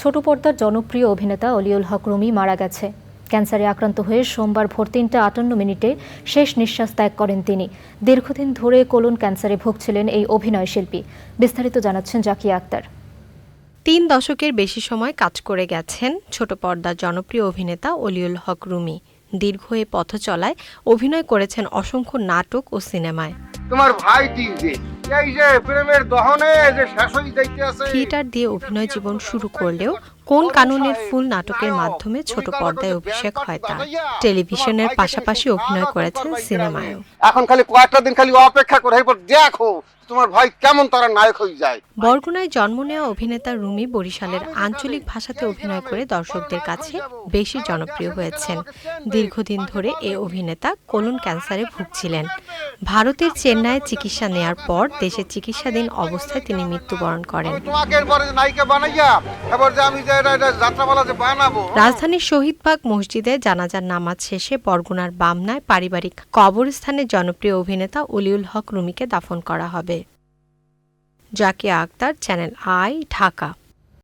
ছোট পর্দার জনপ্রিয় অভিনেতা অলিউল হক রুমি মারা গেছে। ক্যান্সারে আক্রান্ত হয়ে সোমবার ভোর তিনটা আটান্ন মিনিটে শেষ নিঃশ্বাস ত্যাগ করেন তিনি। দীর্ঘদিন ধরে কোলন ক্যান্সারে ভুগছিলেন এই অভিনয় শিল্পী। বিস্তারিত জানাচ্ছেন জাকিয়া আক্তার। তিন দশকের বেশি সময় কাজ করে গেছেন ছোট পর্দার জনপ্রিয় অভিনেতা অলিউল হক রুমি। দীর্ঘ এ পথ চলায় অভিনয় করেছেন অসংখ্য নাটক ও সিনেমায়। তোমার ভাই এই যে প্রেমের দহনে যে শেষ হয়ে যাইতে আছে। থিয়েটার দিয়ে অভিনয় জীবন শুরু করলেও কোন কানুনের ফুল নাটকের মাধ্যমে ছোট পর্দায় অভিষেক হয় তার টেলিভিশনের পাশাপাশি অভিনয় করেছেন সিনেমায়ও। এখন খালি কয়েকটা দিন খালি অপেক্ষা করে এরপর দেখো তোমার ভাই কেমন তারা নায়ক হয়ে যায়। বরগুনায় জন্ম নেওয়া অভিনেতা রুমি বরিশালের আঞ্চলিক ভাষাতে অভিনয় করে দর্শকদের কাছে বেশি জনপ্রিয় হয়েছেন। দীর্ঘদিন ধরে এ অভিনেতা কোলন ক্যান্সারে ভুগছিলেন। ভারতের চেন্নাইয়ে চিকিৎসা নেয়ার পর দেশে চিকিৎসাধীন অবস্থায় তিনি মৃত্যুবরণ করেন। রাজধানীর শহীদবাগ মসজিদে জানাজার নামাজ শেষে বরগুনার বামনায় পারিবারিক কবরস্থানে জনপ্রিয় অভিনেতা অলিউল হক রুমিকে দাফন করা হবে। Zakia Akhter channel I Dhaka.